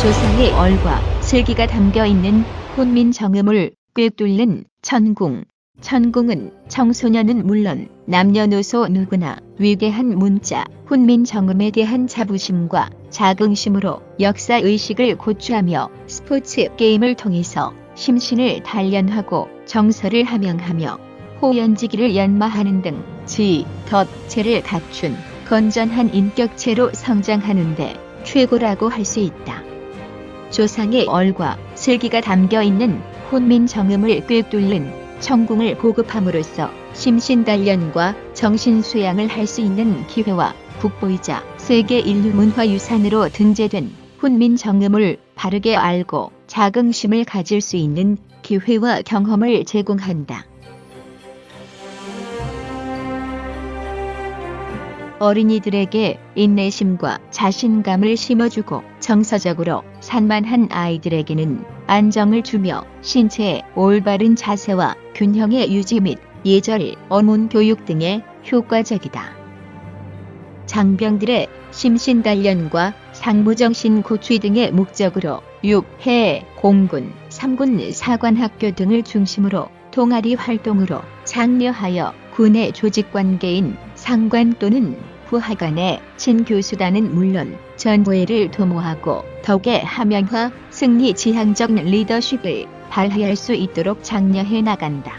조상의 얼과 슬기가 담겨 있는 혼민 정음을 꿰뚫는 천궁. 천궁은 청소년은 물론 남녀노소 누구나 위대한 문자, 혼민정음에 대한 자부심과 자긍심으로 역사 의식을 고취하며 스포츠 게임을 통해서 심신을 단련하고 정서를 함양하며 호연지기를 연마하는 등 지, 덧, 체를 갖춘 건전한 인격체로 성장하는데 최고라고 할 수 있다. 조상의 얼과 슬기가 담겨 있는 혼민정음을 꿰뚫는 천궁을 보급함으로써 심신단련과 정신수양을 할 수 있는 기회와 국보이자 세계 인류 문화 유산으로 등재된 혼민정음을 바르게 알고 자긍심을 가질 수 있는 기회와 경험을 제공한다. 어린이들에게 인내심과 자신감을 심어주고 정서적으로 산만한 아이들에게는 안정을 주며 신체의 올바른 자세와 균형의 유지 및 예절, 어문 교육 등에 효과적이다. 장병들의 심신 단련과 상무정신 고취 등의 목적으로 6, 해, 공군, 3군 사관학교 등을 중심으로 동아리 활동으로 장려하여 군의 조직관계인 상관 또는 부하관의 친교수단은 물론 전부회를 도모하고 덕의 함양화, 승리 지향적 리더십을 발휘할 수 있도록 장려해 나간다.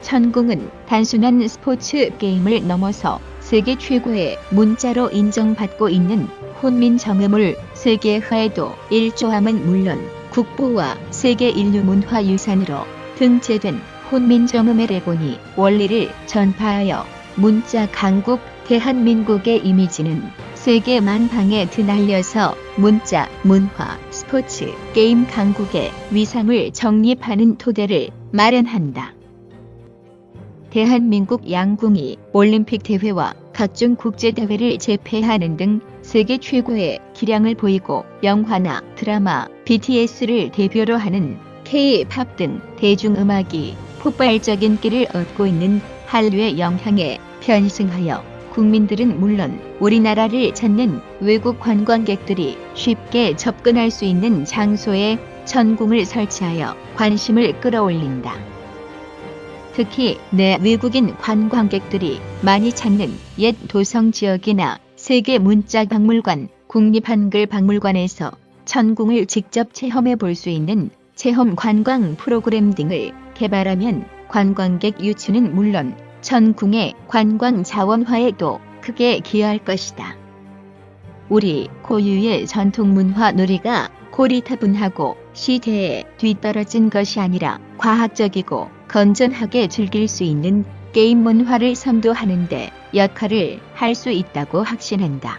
천궁은 단순한 스포츠 게임을 넘어서 세계 최고의 문자로 인정받고 있는 혼민 정음을 세계화에도 일조함은 물론 국보와 세계 인류 문화 유산으로 등재된 혼민 정음의 레고니 원리를 전파하여 문자 강국 대한민국의 이미지는 세계 만방에 드날려서 문자, 문화, 스포츠, 게임 강국의 위상을 정립하는 토대를 마련한다. 대한민국 양궁이 올림픽 대회와 각종 국제 대회를 제패하는 등 세계 최고의 기량을 보이고 영화나 드라마, BTS를 대표로 하는 K-팝 등 대중음악이 폭발적인 인기를 얻고 있는 한류의 영향에 편승하여 국민들은 물론 우리나라를 찾는 외국 관광객들이 쉽게 접근할 수 있는 장소에 천궁을 설치하여 관심을 끌어올린다. 특히 내 외국인 관광객들이 많이 찾는 옛 도성 지역이나 세계 문자 박물관, 국립한글 박물관에서 천궁을 직접 체험해 볼 수 있는 체험 관광 프로그램 등을 개발하면 관광객 유치는 물론 천궁의 관광 자원화에도 크게 기여할 것이다. 우리 고유의 전통 문화 놀이가 고리타분하고 시대에 뒤떨어진 것이 아니라 과학적이고 건전하게 즐길 수 있는 게임 문화를 선도하는데 역할을 할 수 있다고 확신한다.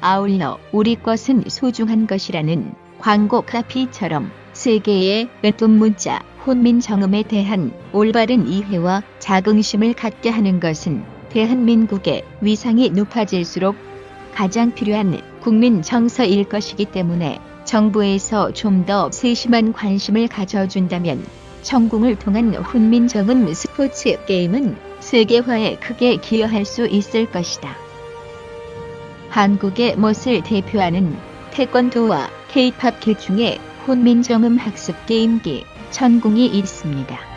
아울러 우리 것은 소중한 것이라는 광고 카피처럼 세계의 으뜸 문자 혼민 정음에 대한 올바른 이해와 자긍심을 갖게 하는 것은 대한민국의 위상이 높아질수록 가장 필요한 국민 정서일 것이기 때문에 정부에서 좀 더 세심한 관심을 가져준다면 천궁을 통한 훈민 정음 스포츠 게임은 세계화에 크게 기여할 수 있을 것이다. 한국의 멋을 대표하는 태권도와 케이팝 기 중에 혼민정음 학습 게임기 천궁이 있습니다.